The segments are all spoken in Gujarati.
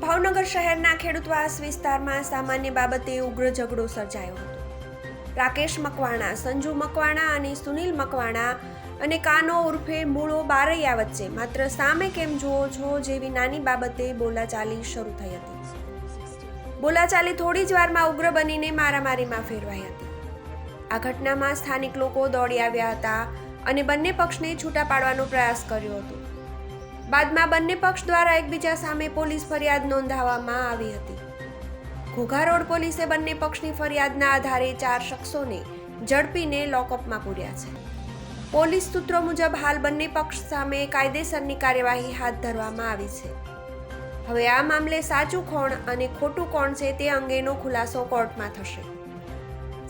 શહેરના ખેડૂતવાસ વિસ્તારમાં સામાન્ય બાબતે ઉગ્ર ઝઘડો સર્જાયો હતો. રાકેશ મકવાણા, સંજુ મકવાણા અને સુનિલ મકવાણા અને કાનો ઉર્ફે મૂળો બારૈયા વચ્ચે માત્ર સામે કેમ જુઓ છો જેવી નાની બાબતે બોલાચાલી શરૂ થઈ હતી. બોલાચાલી થોડી જ વારમાં ઉગ્ર બનીને મારામારીમાં ફેરવાઈ હતી. આ ઘટનામાં સ્થાનિક લોકો દોડી આવ્યા હતા અને બંને પક્ષને છૂટા પાડવાનો પ્રયાસ કર્યો હતો. બાદમાં બંને પક્ષ દ્વારા એકબીજા સામે પોલીસ ફરિયાદ નોંધાવવામાં આવી હતી. ઘોઘા રોડ પોલીસે બંને પક્ષની ફરિયાદના આધારે ચાર શખ્સોને ઝડપીને લોકઅપમાં પૂર્યા છે. પોલીસ સૂત્રો મુજબ હાલ બંને પક્ષ સામે કાયદેસરની કાર્યવાહી હાથ ધરવામાં આવી છે. હવે આ મામલે સાચું કોણ અને ખોટું કોણ છે તે અંગેનો ખુલાસો કોર્ટમાં થશે.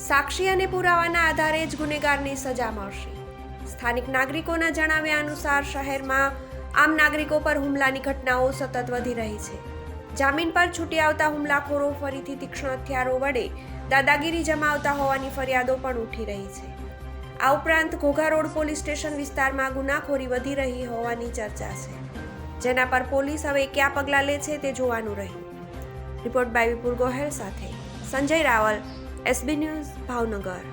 સાક્ષી અને પુરાવાના આધારે જ ગુનેગારની સજા મળશે. સ્થાનિક નાગરિકોના જણાવ્યા અનુસાર શહેરમાં આમ નાગરિકો પર હુમલાની ઘટનાઓ સતત વધી રહી છે. જામીન પર છૂટી આવતા હુમલાખોરો ફરીથી તીક્ષ્ણ હથિયારો વડે દાદાગીરી જમાવતા હોવાની ફરિયાદો પણ ઉઠી રહી છે. આ ઉપરાંત ઘોઘા રોડ પોલીસ સ્ટેશન વિસ્તારમાં ગુનાખોરી વધી રહી હોવાની ચર્ચા છે. જેના પર પોલીસ હવે કયા પગલાં લે છે તે જોવાનું રહ્યું. રિપોર્ટ બાય વિપુલ ગોહેલ સાથે સંજય રાવલ, એસબી ન્યૂઝ, ભાવનગર.